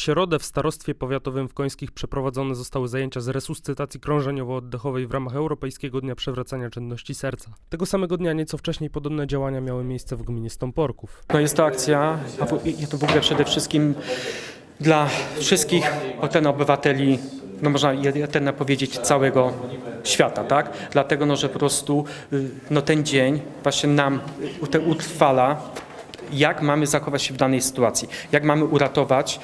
środę w Starostwie Powiatowym w Końskich przeprowadzone zostały zajęcia z resuscytacji krążeniowo-oddechowej w ramach Europejskiego Dnia Przywracania Czynności Serca. Tego samego dnia nieco wcześniej podobne działania miały miejsce w gminie Stąporków. No jest to akcja, a w- to w ogóle przede wszystkim dla wszystkich ten obywateli, no można ten powiedzieć całego świata, tak? Dlatego, no, że po prostu y, no, ten dzień właśnie nam y, utrwala, jak mamy zachować się w danej sytuacji, jak mamy uratować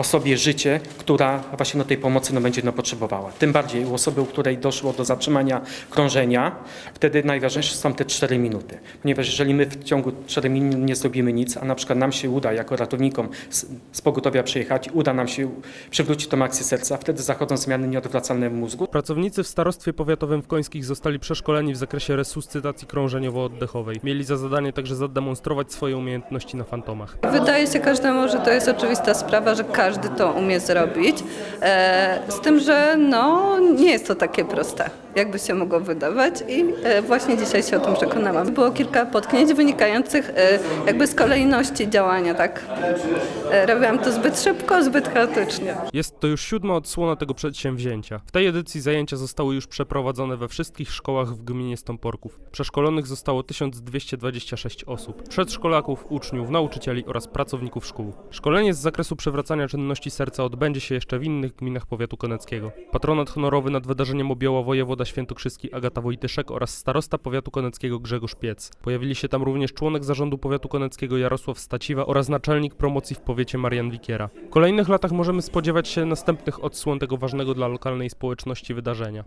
osobie życie, która właśnie no, tej pomocy no, będzie no, potrzebowała. Tym bardziej u osoby, u której doszło do zatrzymania krążenia, wtedy najważniejsze są te 4 minuty. Ponieważ jeżeli my w ciągu 4 minut nie zrobimy nic, a na przykład nam się uda jako ratownikom z, z pogotowia przyjechać, uda nam się przywrócić tą akcję serca, wtedy zachodzą zmiany nieodwracalne w mózgu. Pracownicy w Starostwie Powiatowym w Końskich zostali przeszkoleni w zakresie resuscytacji krążeniowo-oddechowej. Mieli za zadanie także zademonstrować swoje umiejętności na fantomach. Wydaje się każdemu, że to jest oczywista sprawa, że każdy to umie zrobić. E, z tym, że no, nie jest to takie proste, jakby się mogło wydawać i e, właśnie dzisiaj się o tym przekonałam. Było kilka potknięć wynikających e, jakby z kolejności działania, tak? Robiłam to zbyt szybko, zbyt chaotycznie. Jest to już siódma odsłona tego przedsięwzięcia. W tej edycji zajęcia zostały już przeprowadzone we wszystkich szkołach w gminie Stąporków. Przeszkolonych zostało 1226 osób. Przedszkolaków, uczniów, nauczycieli oraz pracowników szkół. Szkolenie z zakresu przywracania czynności serca odbędzie się jeszcze w innych gminach powiatu koneckiego. Patronat honorowy nad wydarzeniem objęła wojewoda świętokrzyski Agata Wojtyszek oraz starosta powiatu koneckiego Grzegorz Piec. Pojawili się tam również członek zarządu powiatu koneckiego Jarosław Staciwa oraz naczelnik promocji w powiecie Marian Wikiera. W kolejnych latach możemy spodziewać się następnych odsłon tego ważnego dla lokalnej społeczności wydarzenia.